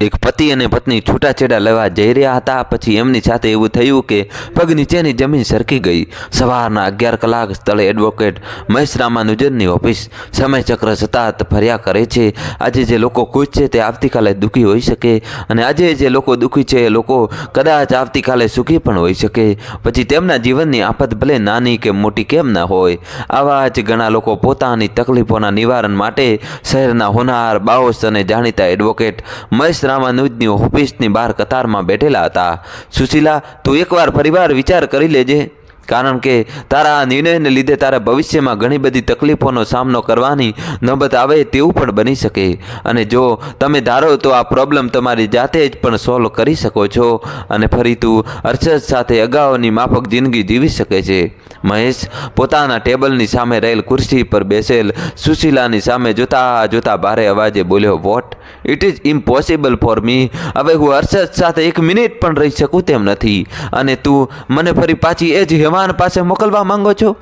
એક પતિ અને પત્ની છૂટાછેડા લેવા જઈ રહ્યા હતા. પછી એમની સાથે એવું થયું કે પગ નીચેની જમીન સરકી ગઈ. સવારના અગિયાર કલાક સ્થળે એડવોકેટ મહેશ રામાનુજનની ઓફિસ સમયચક્ર સતત ફર્યા કરે છે. આજે જે લોકો ખુશ છે તે આવતીકાલે દુઃખી હોઈ શકે અને આજે જે લોકો દુઃખી છે એ લોકો કદાચ આવતીકાલે સુખી પણ હોઈ શકે. પછી તેમના જીવનની આફત ભલે નાની કે મોટી કેમ ના હોય, આવા જ ઘણા લોકો પોતાની તકલીફોના નિવારણ માટે શહેરના હોનાર, બાઓસ અને જાણીતા એડવોકેટ મહેશ રામાનુજની ઓફિસની બહાર કતારમાં બેઠેલા હતા. સુશીલા તું એકવાર ફરીવાર વિચાર કરી લેજે. કારણ કે તારા આ નિર્ણયને લીધે તારા ભવિષ્યમાં ઘણી બધી તકલીફોનો સામનો કરવાની નોબત આવે તેવું પણ બની શકે. અને જો તમે ધારો તો આ પ્રોબ્લેમ તમારી જાતે જ પણ સોલ્વ કરી શકો છો અને ફરી તું અરશદ સાથે અગાઉની માફક જિંદગી જીવી શકે છે. મહેશ પોતાના ટેબલની સામે રહેલ ખુરશી પર બેસેલ સુશીલાની સામે જોતા જોતા ભારે અવાજે બોલ્યો what it is impossible for me હવે હું હર્ષદ સાથે એક મિનિટ પણ રહી શકું તેમ નથી. અને તું મને ફરી પાછી એ જ હેમાન પાસે મોકલવા માંગો છો?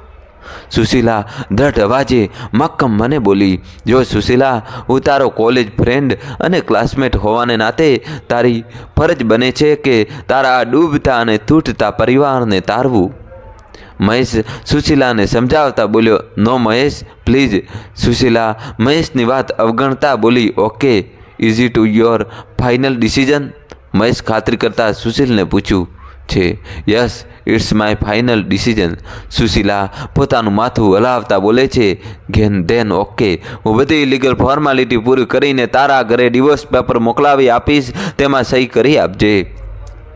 સુશીલા દ્રઢ અવાજે મક્કમ મને બોલી, જો સુશીલા, હું તારો કોલેજ ફ્રેન્ડ અને ક્લાસમેટ હોવાને નાતે તારી ફરજ બને છે કે તારા ડૂબતા અને તૂટતા પરિવારને તારવું. મહેશ સુશીલાને સમજાવતા બોલ્યો, નો મહેશ પ્લીઝ સુશીલા મહેશની વાત અવગણતા બોલી, okay is it to your final decision Mahesh ખાતરી કરતા સુશીલને પૂછ્યું છે. Yes it's my final decision Sushila પોતાનું માથું હલાવતા બોલે છે ઘેન ધેન ઓકે હું બધી લીગલ ફોર્માલિટી પૂરી કરીને તારા ઘરે ડિવોર્સ પેપર મોકલાવી આપીશ. તેમાં સહી કરી આપજે.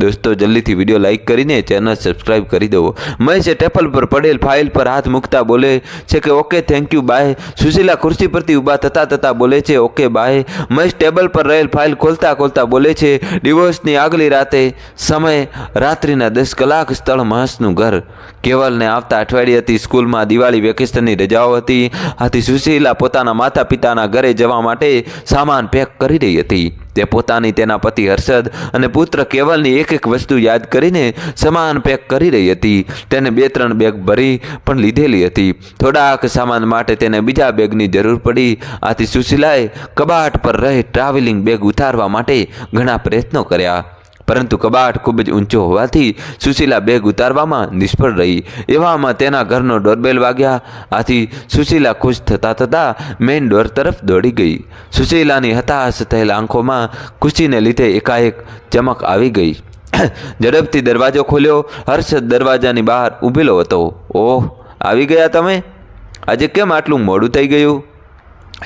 દોસ્તો, જલ્દીથી વીડિયો લાઇક કરીને ચેનલ સબસ્ક્રાઇબ કરી દો મહેશે ટેબલ પર પડેલ ફાઇલ પર હાથ મૂકતા બોલે છે કે, okay thank you bye Sushila ખુરશી પરથી ઊભા થતા થતાં બોલે છે, ઓકે બાય મહેશ ટેબલ પર રહેલ ફાઇલ ખોલતા ખોલતા બોલે છે ડિવોર્સની આગલી રાતે સમય રાત્રિના દસ કલાક સ્થળ મહેશનું ઘર. કેવલને આવતા અઠવાડિયે હતી સ્કૂલમાં દિવાળી વેકેશનની રજાઓ હતી. આથી સુશીલા પોતાના માતા પિતાના ઘરે જવા માટે સામાન પેક કરી રહી હતી. તે પોતાની તેના પતિ હર્ષદ અને પુત્ર કેવલની એક એક વસ્તુ યાદ કરીને સામાન પેક કરી રહી હતી. તેને બે ત્રણ બેગ ભરી પણ લીધેલી હતી. થોડાક સામાન માટે તેને બીજા બેગની જરૂર પડી. આથી સુશીલાએ કબાટ પર રહી ટ્રાવેલિંગ બેગ ઉતારવા માટે ઘણા પ્રયત્નો કર્યા. પરંતુ કબાટ ખૂબ જ ઊંચો હોવાથી સુશીલા બેગ ઉતારવામાં નિષ્ફળ રહી. એવામાં તેના ઘરનો ડોરબેલ વાગ્યા. આથી સુશીલા ખુશ થતાં થતાં મેઇન ડોર તરફ દોડી ગઈ. સુશીલાની હતાશ થયેલ આંખોમાં ખુશીને લીધે એકાએક ચમક આવી ગઈ. ઝડપથી દરવાજો ખોલ્યો. હર્ષદ દરવાજાની બહાર ઊભેલો હતો. ઓહ, આવી ગયા તમે? આજે કેમ આટલું મોડું થઈ ગયું?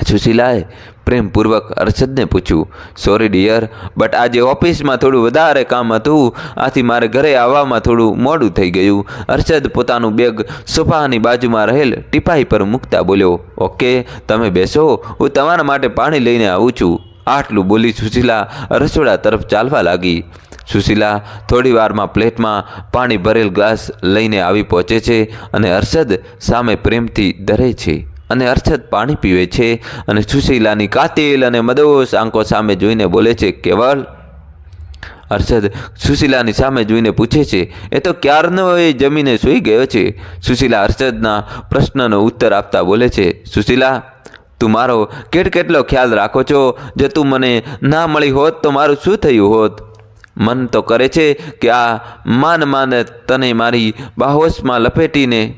સુશીલાએ પ્રેમપૂર્વક અરશદને પૂછ્યું સોરી ડિયર બટ આજે ઓફિસમાં થોડું વધારે કામ હતું. આથી મારે ઘરે આવવામાં થોડું મોડું થઈ ગયું. અરશદ પોતાનું બેગ સોફાની બાજુમાં રહેલ ટીપાઈ પર મૂકતા બોલ્યો ઓકે તમે બેસો. હું તમારા માટે પાણી લઈને આવું છું. આટલું બોલી સુશીલા રસોડા તરફ ચાલવા લાગી. સુશીલા થોડી વારમાં પ્લેટમાં પાણી ભરેલ ગ્લાસ લઈને આવી પહોંચે છે અને અરશદ સામે પ્રેમથી ધરે છે. અને અરશદ પાણી પીવે છે અને સુશીલાની કાતિલ અને મદોશ આંખો સામે જોઈને બોલે છે કેવલ અર્ષદ સુશીલાની સામે જોઈને પૂછે છે, એ તો ક્યારનો એ જમીને સૂઈ ગયો છે? સુશીલા અર્ષદના પ્રશ્નનો ઉત્તર આપતા બોલે છે, સુશીલા, તું મારો કેટ કેટલો ખ્યાલ રાખો છો? જો તું મને ના મળી હોત તો મારું શું થયું હોત? મન તો કરે છે કે આ માન માન તને મારી બાહોશમાં લપેટીને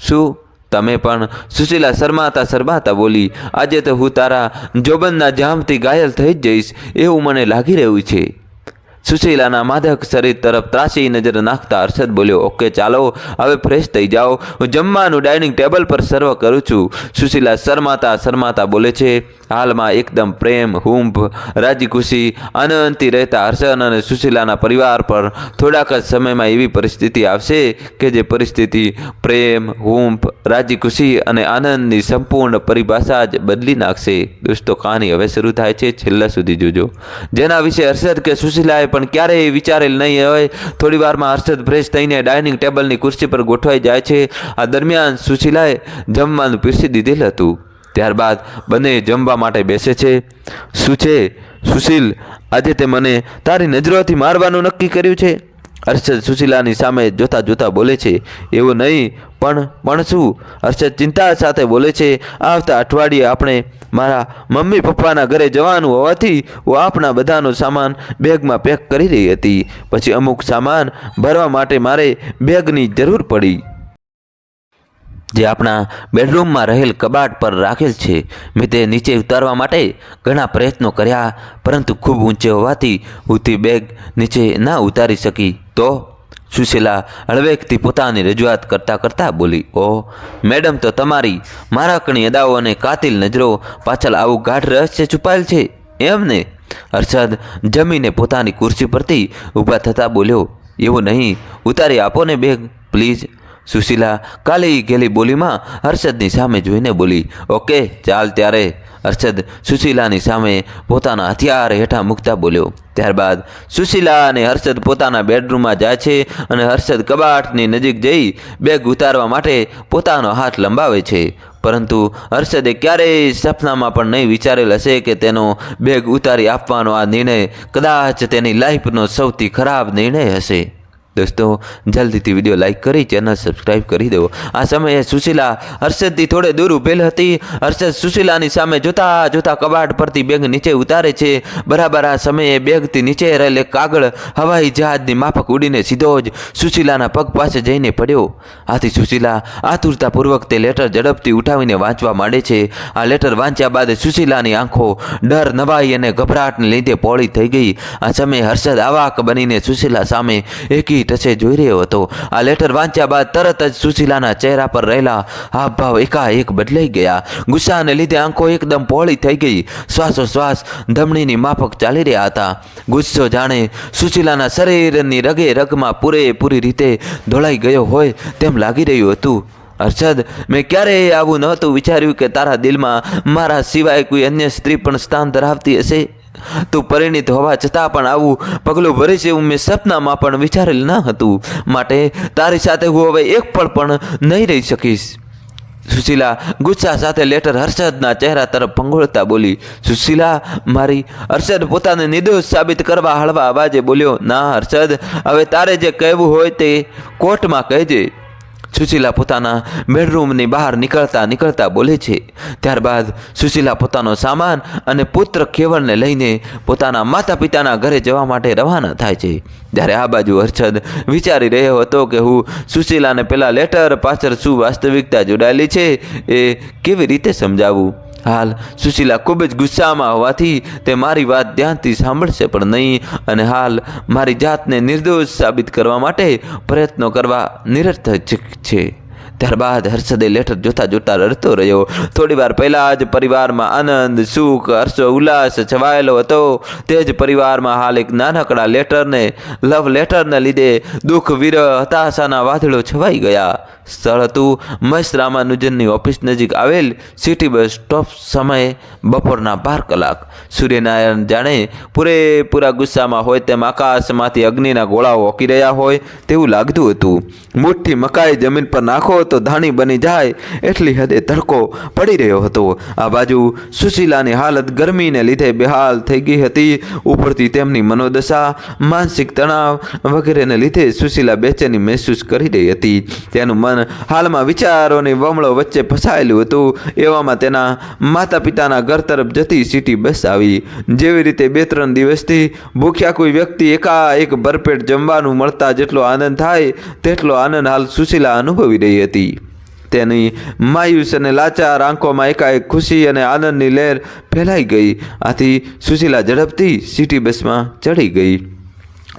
શું તમે પણ સુશીલા શરમાતા શરમાતા બોલી, આજે તો હું તારા જોબનના જામથી ઘાયલ થઈ જ જઈશ, એવું મને લાગી રહ્યું છે. સુશીલાના માદક શરીર તરફ ત્રાસી નજર નાખતા હર્ષદ બોલ્યો, ઓકે, ચાલો, હવે ફ્રેશ થઈ જાઓ. હું જમવાનું ડાઇનિંગ ટેબલ પર સર્વ કરું છું. સુશીલા શરમાતા શરમાતા બોલે છે હાલમાં એકદમ પ્રેમ હુંફ રાજીખુશી આનંદથી રહેતા હર્ષદ અને સુશીલાના પરિવાર પર થોડાક જ સમયમાં એવી પરિસ્થિતિ આવશે કે જે પરિસ્થિતિ પ્રેમ હુંફ રાજીખુશી અને આનંદની સંપૂર્ણ પરિભાષા જ બદલી નાખશે. દોસ્તો, કહાની હવે શરૂ થાય છે. છેલ્લા સુધી જોજો. જેના વિશે હર્ષદ કે સુશીલાએ પણ ક્યારેય વિચારેલ નહીં હોય, થોડી વારમાં હર્ષદ ફ્રેશ થઈને ડાઇનિંગ ટેબલની ખુરશી પર ગોઠવાઈ જાય છે. આ દરમિયાન સુશીલાએ જમવાનું પીરસી દીધેલ હતું. ત્યારબાદ બંને જમવા માટે બેસે છે. શું છે? સુશીલ, આજે તે મને તારી નજરોથી મારવાનું નક્કી કર્યું છે. હર્ષદ સુશીલાની સામે જોતા જોતા બોલે છે, એવું નહીં, પણ પણ શું? અર્ષદ ચિંતા સાથે બોલે છે, આવતા અઠવાડિયે આપણે મારા મમ્મી પપ્પાના ઘરે જવાનું હોવાથી હું આપણા બધાનો સામાન બેગમાં પેક કરી રહી હતી. પછી અમુક સામાન ભરવા માટે મારે બેગની જરૂર પડી. જે આપણા બેડરૂમમાં રહેલ કબાટ પર રાખેલ છે, મેં તે નીચે ઉતારવા માટે ઘણા પ્રયત્નો કર્યા, પરંતુ ખૂબ ઊંચે હોવાથી હું તે બેગ નીચે ના ઉતારી શકી. તો સુશીલા હળવેકથી પોતાની રજૂઆત કરતાં કરતાં બોલી ઓહ મેડમ, તો તમારી મારાકણી અદાઓ અને કાતિલ નજરો પાછળ આવું ગાઢ રહસ્ય છુપાયેલ છે? એમ ને. હર્ષદ જમીને પોતાની ખુરશી પરથી ઊભા થતાં બોલ્યો, એવું નહીં, ઉતારી આપો ને બેગ, પ્લીઝ. સુશીલા કાલી ગેલી બોલીમાં હર્ષદની સામે જોઈને બોલી, ઓકે, ચાલ ત્યારે. હર્ષદ સુશીલાની સામે પોતાના હથિયાર હેઠા મૂકતા બોલ્યો. ત્યારબાદ સુશીલા અને હર્ષદ પોતાના બેડરૂમમાં જાય છે અને હર્ષદ કબાટની નજીક જઈ બેગ ઉતારવા માટે પોતાનો હાથ લંબાવે છે. પરંતુ હર્ષદે ક્યારેય સપનામાં પણ નહીં વિચારેલ હશે કે તેનો બેગ ઉતારી આપવાનો આ નિર્ણય કદાચ તેની લાઈફનો સૌથી ખરાબ નિર્ણય હશે. દોસ્તો, જલ્દીથી વીડિયો લાઇક કરી ચેનલ સબસ્ક્રાઇબ કરી દો આ સમયે સુશીલા, હર્ષદથી થોડે દૂર ઊભેલ હતી. હર્ષદ સુશીલાની સામે જોતા જોતા કબાટ પરથી બેગ નીચે ઉતારે છે. બરાબર આ સમયે બેગથી નીચે રહેલે કાગળ હવાઈ જહાજની માફક ઉડીને સીધો જ સુશીલાના પગ પાસે જઈને પડ્યો. આથી સુશીલા આતુરતાપૂર્વક તે લેટર ઝડપથી ઉઠાવીને વાંચવા માંડે છે. આ લેટર વાંચ્યા બાદ સુશીલાની આંખો ડર, નવાઈ અને ગભરાટને લીધે પોળી થઈ ગઈ. આ સમયે હર્ષદ આવાક બનીને સુશીલા સામે એકી ટચે જોઈ રહ્યો હતો. આ લેટર વાંચ્યા બાદ તરત જ સુશીલાના ચહેરા પર રહેલા હાવભાવ એકાએક બદલાઈ ગયા. ગુસ્સાને લીધે આંખો એકદમ પહોળી થઈ ગઈ. શ્વાસોશ્વાસ ધમણીની માફક ચાલી રહ્યા હતા. ગુસ્સો જાણે સુશીલાના શરીરની રગે રગમાં પૂરેપૂરી રીતે ધોળાઈ ગયો હોય તેમ લાગી રહ્યું હતું. હર્ષદ મેં ક્યારેય આવું નહોતું વિચાર્યું કે તારા દિલમાં મારા સિવાય કોઈ અન્ય સ્ત્રી પણ સ્થાન ધરાવતી હશે? તું પરિણિત હોવા છતાં પણ આવું પગલું ભરીશ એવું મેં સપનામાં પણ વિચારેલ ન હતું. માટે તારી સાથે હું હવે એક પળ પણ નહીં રહી શકીશ. સુશીલા ગુસ્સા સાથે લેટર હર્ષદના ચહેરા તરફ ભંગોળતા બોલી, સુશીલા, મારી હર્ષદ પોતાને નિર્દોષ સાબિત કરવા હળવા અવાજે બોલ્યો, ના હર્ષદ, હવે તારે જે કહેવું હોય તે કોર્ટમાં કહેજે. સુશીલા પોતાના બેડરૂમની બહાર નીકળતા નીકળતા બોલે છે. ત્યારબાદ સુશીલા પોતાનો સામાન અને પુત્ર કેવળને લઈને પોતાના માતા પિતાના ઘરે જવા માટે રવાના થાય છે. જ્યારે આ બાજુ હર્ષદ વિચારી રહ્યો હતો કે હું સુશીલાને પેલા લેટર પાછળ શું વાસ્તવિકતા જોડાયેલી છે એ કેવી રીતે સમજાવું? હાલ સુશીલા ખૂબ જ ગુસ્સામાં હોવાથી તે મારી વાત ધ્યાનથી સાંભળશે પણ નહીં અને હાલ મારી જાતને નિર્દોષ સાબિત કરવા માટે પ્રયત્નો કરવા નિરર્થક છે. ત્યારબાદ હર્ષદે લેટર જોતા જોતા રડતો રહ્યો. થોડી વાર પહેલાં જ પરિવારમાં આનંદ, સુખ, હર્ષો, ઉલ્લાસ છવાયેલો હતો. તે જ પરિવારમાં હાલ એક નાનકડા લેટરને, લવ લેટરને લીધે દુઃખ, વિરહ, હતાશાના વાદળો છવાઈ ગયા. સ્થળ હતું મહેશ રામાનુજનની ઓફિસ નજીક આવેલ સિટી બસ સ્ટોપ સમયે બપોરના બાર કલાક. સૂર્યનારાયણ જાણે પૂરેપૂરા ગુસ્સામાં હોય તેમ આકાશમાંથી અગ્નિના ગોળાઓ ઓકી રહ્યા હોય તેવું લાગતું હતું. મુઠ્ઠી મકાઈ જમીન પર નાખો તો ધાણી બની જાય એટલી હદે તડકો પડી રહ્યો હતો. આ બાજુ સુશીલાની હાલત ગરમીને લીધે બેહાલ થઈ ગઈ હતી. ઉપરથી તેમની મનોદશા, માનસિક તણાવ વગેરેને લીધે સુશીલા બેચેની મહેસૂસ કરી રહી હતી. તેનું મન હાલમાં વિચારોની વમળો વચ્ચે ફસાયેલું હતું. એવામાં તેના માતા પિતાના ઘર તરફ જતી સીટી બસ આવી. જેવી રીતે બે ત્રણ દિવસથી ભૂખ્યા કોઈ વ્યક્તિ એકાએક ભરપેટ જમવાનું મળતા જેટલો આનંદ થાય, તેટલો આનંદ હાલ સુશીલા અનુભવી રહી હતી. તેની માયુસ અને લાચાર આંખોમાં એકાએક ખુશી અને આનંદની લહેર ફેલાઈ ગઈ. આથી સુશીલા ઝડપથી સિટી બસમાં ચડી ગઈ.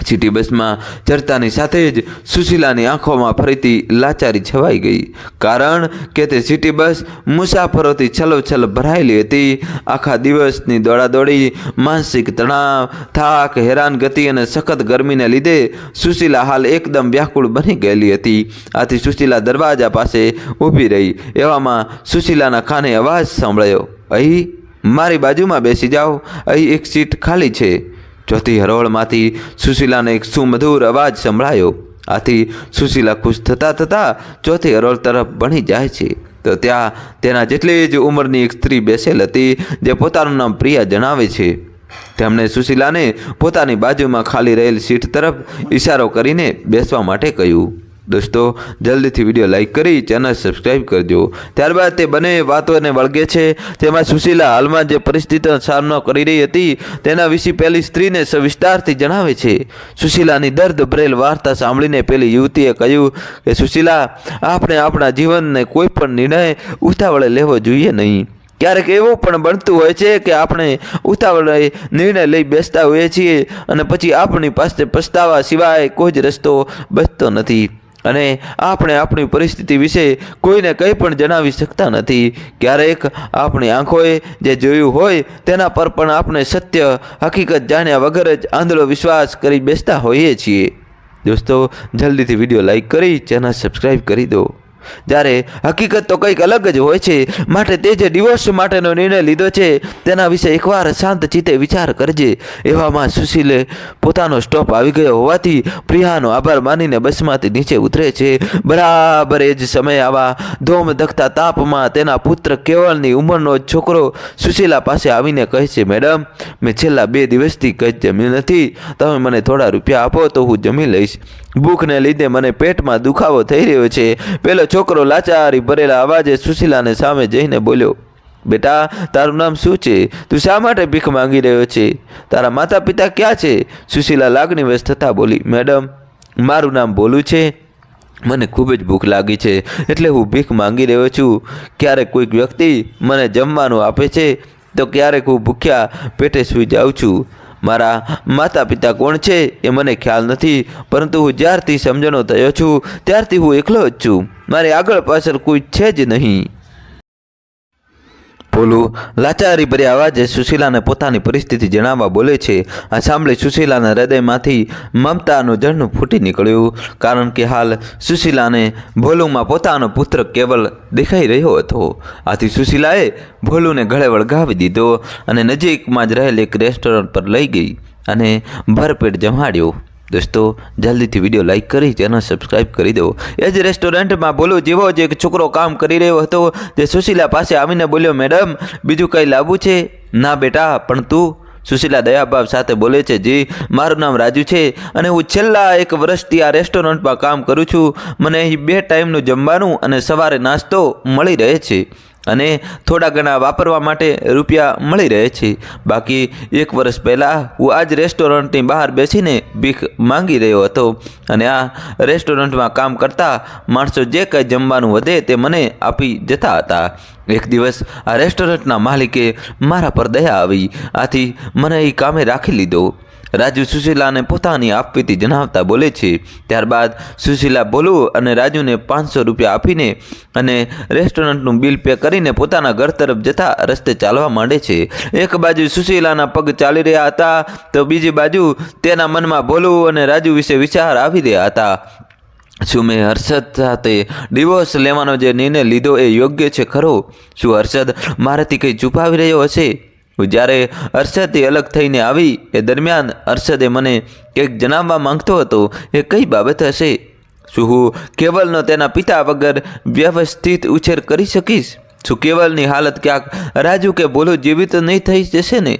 સિટી બસમાં ચડતાની સાથે જ સુશીલાની આંખોમાં ફરીથી લાચારી છવાઈ ગઈ. કારણ કે તે સિટી બસ મુસાફરોથી છલોછલ ભરાયેલી હતી. આખા દિવસની દોડાદોડી, માનસિક તણાવ, થાક, હેરાનગતિ અને સખત ગરમીને લીધે સુશીલા હાલ એકદમ વ્યાકુળ બની ગયેલી હતી. આથી સુશીલા દરવાજા પાસે ઊભી રહી. એવામાં સુશીલાના કાને અવાજ સાંભળ્યો. અહીં, મારી બાજુમાં બેસી જાઓ. અહીં એક સીટ ખાલી છે. ચોથી હરોળમાંથી સુશીલાને એક સુમધુર અવાજ સંભળાયો. આથી સુશીલા ખુશ થતાં થતાં ચોથી હરોળ તરફ ભણી જાય છે. તો ત્યાં, તેના જેટલી જ ઉંમરની એક સ્ત્રી બેસેલ હતી, જે પોતાનું નામ પ્રિયા જણાવે છે. તેમણે સુશીલાને પોતાની બાજુમાં ખાલી રહેલ સીટ તરફ ઇશારો કરીને બેસવા માટે કહ્યું. દોસ્તો, જલ્દીથી વીડિયો લાઇક કરી, ચેનલ સબસ્ક્રાઈબ કરજો. ત્યારબાદ તે બંને વાતોને વળગે છે. તેમાં સુશીલા હાલમાં જે પરિસ્થિતિનો સામનો કરી રહી હતી, તેના વિશે પેલી સ્ત્રીને સવિસ્તારથી જણાવે છે. સુશીલાની દર્દ ભરેલ વાર્તા સાંભળીને પેલી યુવતીએ કહ્યું કે, સુશીલા, આપણે આપણા જીવનને કોઈ પણ નિર્ણય ઉતાવળે લેવો જોઈએ નહીં. ક્યારેક એવું પણ બનતું હોય છે કે આપણે ઉતાવળે નિર્ણય લઈ બેસતા હોઈએ છીએ અને પછી આપણી પાસે પછતાવા સિવાય કોઈ જ રસ્તો બચતો નથી. અને આપણે આપણી પરિસ્થિતિ વિશે કોઈને કંઈ પણ જણાવી શકતા નથી. ક્યારેક આપણી આંખોએ જે જોયું હોય તેના પર પણ આપણે સત્ય, હકીકત જાણ્યા વગર જ આંધળો વિશ્વાસ કરી બેસતા હોઈએ છીએ. દોસ્તો, જલ્દીથી વીડિયો લાઈક કરી, ચેનલ સબસ્ક્રાઈબ કરી દો. જ્યારે હકીકત તો કંઈક અલગ જ હોય છે, માટે તે જે ડિવોર્સ માટેનો નિર્ણય લીધો છે, તેના વિશે એકવાર શાંત ચિત્તે વિચાર કરજે. એવામાં સુશીલે પોતાનો સ્ટોપ આવી ગયો હોવાથી પ્રિયાનો આભાર માનીને બસમાંથી નીચે ઉતરે છે. બરાબર એ જ સમયે આવા ધોમ ધખતા તાપમાં તેના પુત્ર કેવળની ઉંમરનો જ છોકરો સુશીલા પાસે આવીને કહે છે, મેડમ, મેં છેલ્લા બે દિવસથી કંઈ જમ્યું નથી. તમે મને થોડા રૂપિયા આપો તો હું જમી લઈશ. ભૂખને લીધે મને પેટમાં દુખાવો થઈ રહ્યો છે. પેલો છોકરો લાચારી ભરેલા અવાજે સુશીલાને સામે જઈને બોલ્યો, બેટા, તારું નામ શું છે? તું શા માટે ભીખ માંગી રહ્યો છે? તારા માતા પિતા ક્યાં છે? સુશીલા લાગણી વ્યસ્ત થતાં બોલી, મેડમ, મારું નામ બોલું છે. મને ખૂબ જ ભૂખ લાગી છે, એટલે હું ભીખ માંગી રહ્યો છું. ક્યારેક કોઈક વ્યક્તિ મને જમવાનું આપે છે, તો ક્યારેક હું ભૂખ્યા પેટે સૂઈ જાઉં છું. મારા માતા પિતા કોણ છે એ મને ખ્યાલ નથી, પરંતુ હું જ્યારથી સમજણો થયો છું, ત્યારથી હું એકલો જ છું. મારી આગળ પાછળ કોઈ છે જ નહીં. ભોલું લાચારી ભર્યા અવાજે સુશીલાને પોતાની પરિસ્થિતિ જણાવવા બોલે છે. આ સાંભળી સુશીલાના હૃદયમાંથી મમતાનું ઝરણું ફૂટી નીકળ્યું. કારણ કે હાલ સુશીલાને ભોલુમાં પોતાનો પુત્ર કેવલ દેખાઈ રહ્યો હતો. આથી સુશીલાએ ભોલુને ગળે વળગાવી દીધો અને નજીકમાં જ રહેલ એક રેસ્ટોરન્ટ પર લઈ ગઈ અને ભરપેટ જમાડ્યો. દોસ્તો, જલ્દીથી વીડિયો લાઇક કરી ચેનલ સબસ્ક્રાઈબ કરી દો એ જ રેસ્ટોરન્ટમાં બોલો જેવો જ એક છોકરો કામ કરી રહ્યો હતો તે સુશીલા પાસે આવીને બોલ્યો, મેડમ, બીજું કંઈ લાવવું છે? ના બેટા, પણ તું? સુશીલા દયાભાવ સાથે બોલે છે, જી, મારું નામ રાજુ છે અને હું છેલ્લા એક વર્ષથી આ રેસ્ટોરન્ટમાં કામ કરું છું. મને અહીં બે ટાઈમનું જમવાનું અને સવારે નાસ્તો મળી રહે છે. અને થોડા ઘણા વાપરવા માટે રૂપિયા મળી રહે છે. બાકી એક વર્ષ પહેલાં હું આજ રેસ્ટોરન્ટની બહાર બેસીને ભીખ માંગી રહ્યો હતો અને આ રેસ્ટોરન્ટમાં કામ કરતા માણસો જે કંઈ જમવાનું વધે તે મને આપી જતા હતા. એક દિવસ આ રેસ્ટોરન્ટના માલિકે મારા પર દયા આવી. આથી મને એ કામે રાખી લીધો. રાજુ સુશીલાને પોતાની આપવીતી જણાવતા બોલે છે. ત્યારબાદ સુશીલા બોલવું અને રાજુને પાંચસો રૂપિયા આપીને અને રેસ્ટોરન્ટનું બિલ પે કરીને પોતાના ઘર તરફ જતા રસ્તે ચાલવા માંડે છે. એક બાજુ સુશીલાના પગ ચાલી રહ્યા હતા, તો બીજી બાજુ તેના મનમાં બોલવું અને રાજુ વિશે વિચાર આવી રહ્યા હતા. શું મેં હર્ષદ સાથે ડિવોર્સ લેવાનો જે નિર્ણય લીધો એ યોગ્ય છે ખરો? શું હર્ષદ મારાથી કંઈ છુપાવી રહ્યો હશે? જ્યારે અરશદથી અલગ થઈને આવી, એ દરમિયાન હર્ષદે મને કંઈક જણાવવા માંગતો હતો, એ કઈ બાબત હશે? શું હું કેવલનો તેના પિતા વગર વ્યવસ્થિત ઉછેર કરી શકીશ? શું કેવલની હાલત ક્યાંક રાજુ કે બોલો તો નહીં થઈ જશે ને?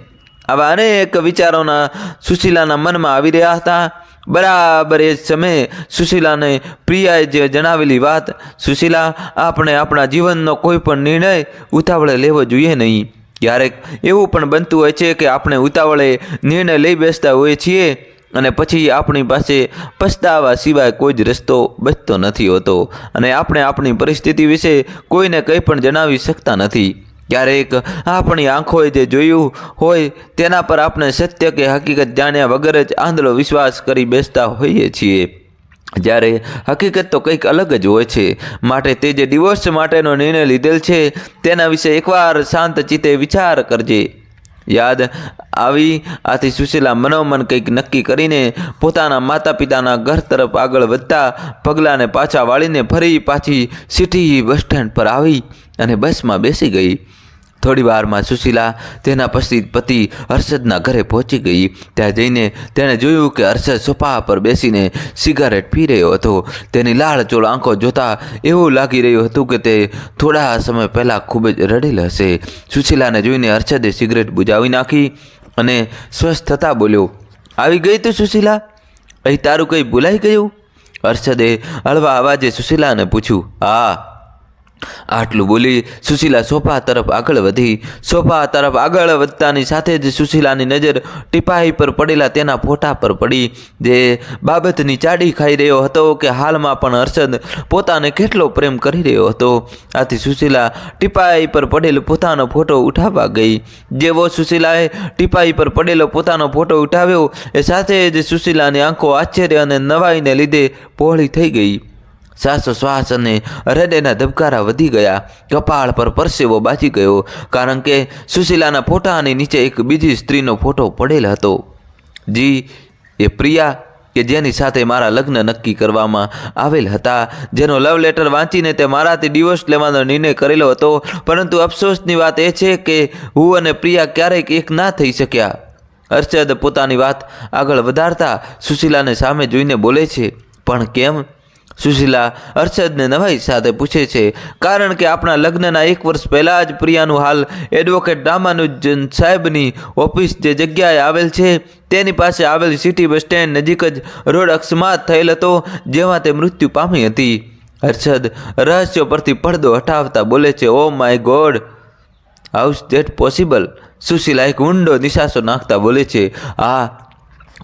આવા અનેક વિચારોના સુશીલાના મનમાં આવી રહ્યા હતા. બરાબર એ જ સમયે સુશીલાને પ્રિયાએ જે જણાવેલી વાત, સુશીલા, આપણે આપણા જીવનનો કોઈ પણ નિર્ણય ઉતાવળે લેવો જોઈએ નહીં. ક્યારેક એવું પણ બનતું હોય છે કે આપણે ઉતાવળે નિર્ણય લઈ બેસતા હોઈએ છીએ અને પછી આપણી પાસે પછતાવા સિવાય કોઈ જ રસ્તો બચતો નથી હોતો અને આપણે આપણી પરિસ્થિતિ વિશે કોઈને કંઈ પણ જણાવી શકતા નથી. ક્યારેક આપણી આંખોએ જે જોયું હોય તેના પર આપણે સત્ય કે હકીકત જાણ્યા વગર જ આંધળો વિશ્વાસ કરી બેસતા હોઈએ છીએ. જ્યારે હકીકત તો કંઈક અલગ જ હોય છે. માટે તે જે ડિવોર્સ માટેનો નિર્ણય લીધેલ છે, તેના વિશે એકવાર શાંત ચિત્તે વિચાર કરજે. યાદ આવી, આથી સુશીલા મનોમન કંઈક નક્કી કરીને પોતાના માતા પિતાના ઘર તરફ આગળ વધતા પગલાંને પાછા વાળીને ફરી પાછી સિટી બસ સ્ટેન્ડ પર આવી અને બસમાં બેસી ગઈ. થોડી વારમાં સુશીલા તેના પછી પતિ હર્ષદના ઘરે પહોંચી ગઈ. ત્યાં જઈને તેણે જોયું કે હર્ષદ સોફા પર બેસીને સિગારેટ પી રહ્યો હતો. તેની લાળચોળ આંખો જોતા એવું લાગી રહ્યું હતું કે તે થોડા સમય પહેલાં ખૂબ જ રડેલ હશે. સુશીલાને જોઈને હર્ષદે સિગરેટ બુજાવી નાખી અને સ્વસ્થ થતા બોલ્યો, આવી ગઈ તું સુશીલા? અહીં તારું કંઈ ભૂલાઈ ગયું? હર્ષદે હળવા અવાજે સુશીલાને પૂછ્યું, હા. આટલું બોલી સુશીલા સોફા તરફ આગળ વધી. સોફા તરફ આગળ વધતાની સાથે જ સુશીલાની નજર ટીપાઈ પર પડેલા તેના ફોટા પર પડી. જે બાબતની ચાડી ખાઈ રહ્યો હતો કે હાલમાં પણ હર્ષદ પોતાને કેટલો પ્રેમ કરી રહ્યો હતો. આથી સુશીલા ટીપાઈ પર પડેલો પોતાનો ફોટો ઉઠાવવા ગઈ. જેવો સુશીલાએ ટીપાઈ પર પડેલો પોતાનો ફોટો ઉઠાવ્યો, એ સાથે જ સુશીલાની આંખો આશ્ચર્ય અને નવાઈને લીધે પહોળી થઈ ગઈ. શ્વાસોશ્વાસ અને હૃદયના ધબકારા વધી ગયા. કપાળ પર પરસેવો બાજી ગયો, કારણ કે સુશીલાના ફોટાની નીચે એક બીજી સ્ત્રીનો ફોટો પડેલ હતો. જી, એ પ્રિયા, કે જેની સાથે મારા લગ્ન નક્કી કરવામાં આવેલ હતા, જેનો લવ લેટર વાંચીને તે મારાથી ડિવોર્સ લેવાનો નિર્ણય કરેલો હતો. પરંતુ અફસોસની વાત એ છે કે હું અને પ્રિયા ક્યારેક એક ના થઈ શક્યા. હર્ષદ પોતાની વાત આગળ વધારતા સુશીલાને સામે જોઈને બોલે છે, પણ કેમ? સુશીલા હર્ષદને નવાઈ સાથે પૂછે છે, કારણ કે આપણા લગ્નના એક વર્ષ પહેલાં જ પ્રિયાનું હાલ એડવોકેટ રામાનુજન સાહેબની ઓફિસ જે જગ્યાએ આવેલ છે, તેની પાસે આવેલ સિટી બસ સ્ટેન્ડ નજીક જ રોડ અકસ્માત થયેલ હતો, જેમાં તે મૃત્યુ પામી હતી. હર્ષદ રહસ્યો પરથી પડદો હટાવતા બોલે છે ઓ my God how's that possible Sushila એક ઊંડો નિશાસો નાખતા બોલે છે, આ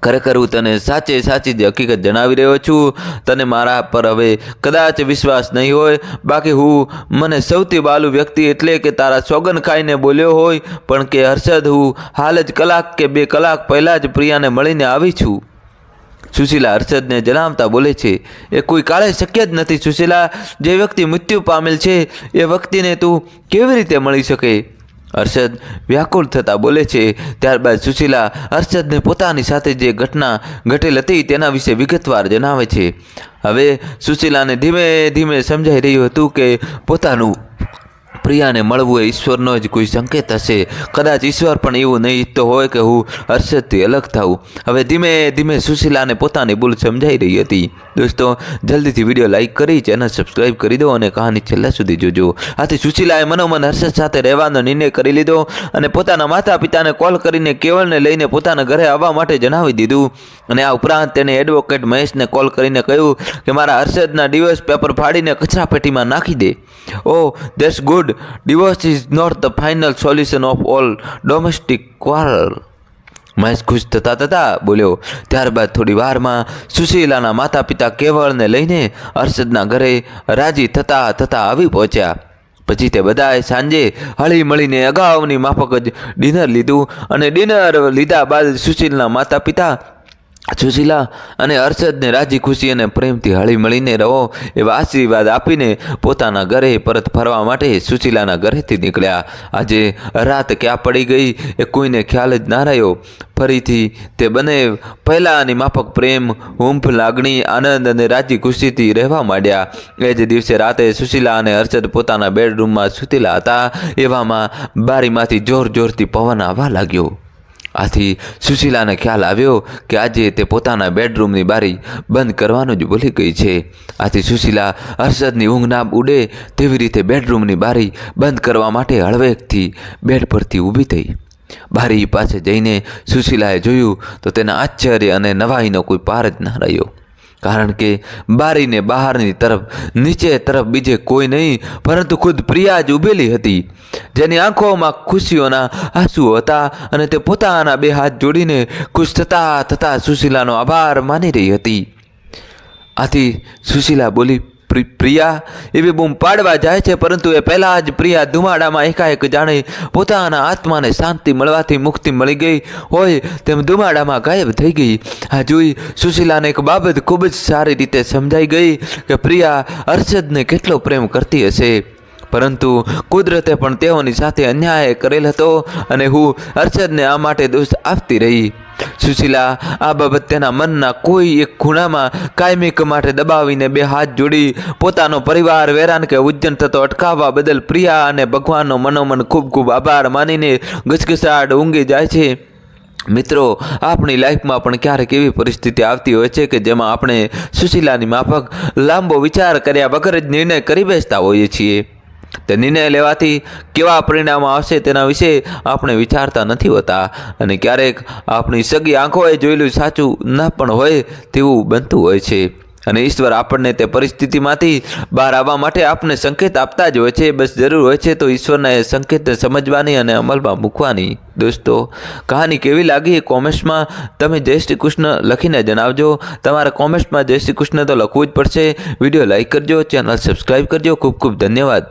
ખરેખર હું તને સાચે સાચી જ હકીકત જણાવી રહ્યો છું. તને મારા પર હવે કદાચ વિશ્વાસ નહીં હોય. બાકી હું, મને સૌથી વાલું વ્યક્તિ એટલે કે તારા સોગન ખાઈને બોલ્યો હોય. પણ કે હર્ષદ, હું હાલ જ કલાક કે બે કલાક પહેલાં જ પ્રિયાને મળીને આવી છું. સુશીલા હર્ષદને જણાવતા બોલે છે, એ કોઈ કાળે શક્ય જ નથી સુશીલા. જે વ્યક્તિ મૃત્યુ પામેલ છે, એ વ્યક્તિને તું કેવી રીતે મળી શકે? હર્ષદ વ્યાકુળ થતા બોલે છે, ત્યારબાદ સુશીલા હર્ષદને પોતાની સાથે જે ઘટના ઘટેલ હતી તેના વિશે વિગતવાર જણાવે છે. હવે સુશીલાને ધીમે ધીમે સમજાઈ રહ્યું હતું કે પોતાનું પ્રિયાને મળવું એ ઈશ્વરનો જ કોઈ સંકેત હશે. કદાચ ઈશ્વર પણ એવું નહીં ઈચ્છતો હોય કે હું હર્ષદથી અલગ થાઉં. હવે ધીમે ધીમે સુશીલાને પોતાની ભૂલ સમજાઈ રહી હતી. દોસ્તો, જલ્દીથી વીડિયો લાઈક કરી, ચેનલ સબસ્ક્રાઈબ કરી દો અને કહાની છેલ્લા સુધી જોજો. આથી સુશીલાએ મનોમન હર્ષદ સાથે રહેવાનો નિર્ણય કરી લીધો અને પોતાના માતા પિતાને કોલ કરીને કેવળને લઈને પોતાના ઘરે આવવા માટે જણાવી દીધું. અને આ ઉપરાંત તેણે એડવોકેટ મહેશને કોલ કરીને કહ્યું કે મારા હર્ષદના ડિવોર્સ પેપર ફાડીને કચરા પેટીમાં નાખી દે. ઓ that's good. Divorce is not the final solution of all domestic quarrel. Mahesh ખુશ થતા થતા બોલ્યો, ત્યારબાદ થોડી વારમાં સુશીલાના માતા પિતા કેવળને લઈને હર્ષદના ઘરે રાજી થતા થતા આવી પહોંચ્યા. પછી તે બધાએ સાંજે હળી મળીને અગાઉની માફક જ ડિનર લીધું અને ડિનર લીધા બાદ સુશીલના માતા પિતા સુશીલા અને હર્ષદને રાજી ખુશી અને પ્રેમથી હળી મળીને રહો એવા આશીર્વાદ આપીને પોતાના ઘરે પરત ફરવા માટે સુશીલાના ઘરેથી નીકળ્યા. આજે રાત ક્યાં પડી ગઈ એ કોઈને ખ્યાલ જ ના રહ્યો. ફરીથી તે બંને પહેલાંની માફક પ્રેમ, હુંફ લાગણી, આનંદ અને રાજી ખુશીથી રહેવા માંડ્યા. એ જ દિવસે રાતે સુશીલા અને હર્ષદ પોતાના બેડરૂમમાં સૂતેલા હતા. એવામાં બારીમાંથી જોર જોરથી પવન આવવા લાગ્યો. આથી સુશીલાને ખ્યાલ આવ્યો કે આજે તે પોતાના બેડરૂમની બારી બંધ કરવાનું જ ભૂલી ગઈ છે. આથી સુશીલા હર્ષદની ઊંઘ ના ઉડે તેવી રીતે બેડરૂમની બારી બંધ કરવા માટે હળવેકથી બેડ પરથી ઊભી થઈ. બારી પાસે જઈને સુશીલાએ જોયું તો તેના આશ્ચર્ય અને નવાઈનો કોઈ પાર જ ના રહ્યો. કારણ કે બારીને બહારની તરફ, નીચે તરફ બીજે કોઈ નહીં, પરંતુ ખુદ પ્રિયા જ ઊભેલી હતી. જેની આંખોમાં ખુશીઓના આંસુ હતા અને તે પોતાના બે હાથ જોડીને ખુશ થતા થતા સુશીલાનો આભાર માની રહી હતી. આથી સુશીલા બોલી પ્રિયા એવી બૂમ પાડવા જાય છે, પરંતુ એ પહેલાં જ પ્રિયા ધુમાડામાં એકાએક જાણે પોતાના આત્માને શાંતિ મળવાથી મુક્તિ મળી ગઈ હોય તેમ ધુમાડામાં ગાયબ થઈ ગઈ. આ જોઈ સુશીલાને એક બાબત ખૂબ જ સારી રીતે સમજાઈ ગઈ કે પ્રિયા હર્ષદને કેટલો પ્રેમ કરતી હશે. પરંતુ કુદરતે પણ તેઓની સાથે અન્યાય કરેલ હતો અને હું હર્ષદને આ માટે દોષ આપતી રહી. સુશીલા, આ બાબત તેના મનના કોઈ એક ખૂણામાં કાયમિક માટે દબાવીને બે હાથ જોડી પોતાનો પરિવાર વેરાન કે ઉજ્જન થતો અટકાવવા બદલ પ્રિયા અને ભગવાનનો મનોમન ખૂબ ખૂબ આભાર માનીને ગસગસાટ ઊંઘી જાય છે. મિત્રો, આપણી લાઈફમાં પણ ક્યારેક એવી પરિસ્થિતિ આવતી હોય છે કે જેમાં આપણે સુશીલાની માફક લાંબો વિચાર કર્યા વગર જ નિર્ણય કરી બેસતા હોઈએ છીએ. તે નિર્ણય લેવાથી કેવા પરિણામ આવશે તેના વિશે આપણે વિચારતા નથી હોતા. અને ક્યારેક આપણી સગી આંખોએ જોયેલું સાચું ના પણ હોય તેવું બનતું હોય છે. અને ઈશ્વર આપણને તે પરિસ્થિતિમાંથી બહાર આવવા માટે આપણે સંકેત આપતા જ હોય છે. બસ જરૂર હોય છે તો ઈશ્વરના એ સંકેતને સમજવાની અને અમલમાં મૂકવાની. દોસ્તો, કહાની કેવી લાગી એ કોમેન્ટ્સમાં તમે જય શ્રી કૃષ્ણ લખીને જણાવજો. તમારે કોમેન્ટ્સમાં જય શ્રી કૃષ્ણ તો લખવું જ પડશે. વીડિયો લાઈક કરજો, ચેનલ સબસ્ક્રાઈબ કરજો. ખૂબ ખૂબ ધન્યવાદ.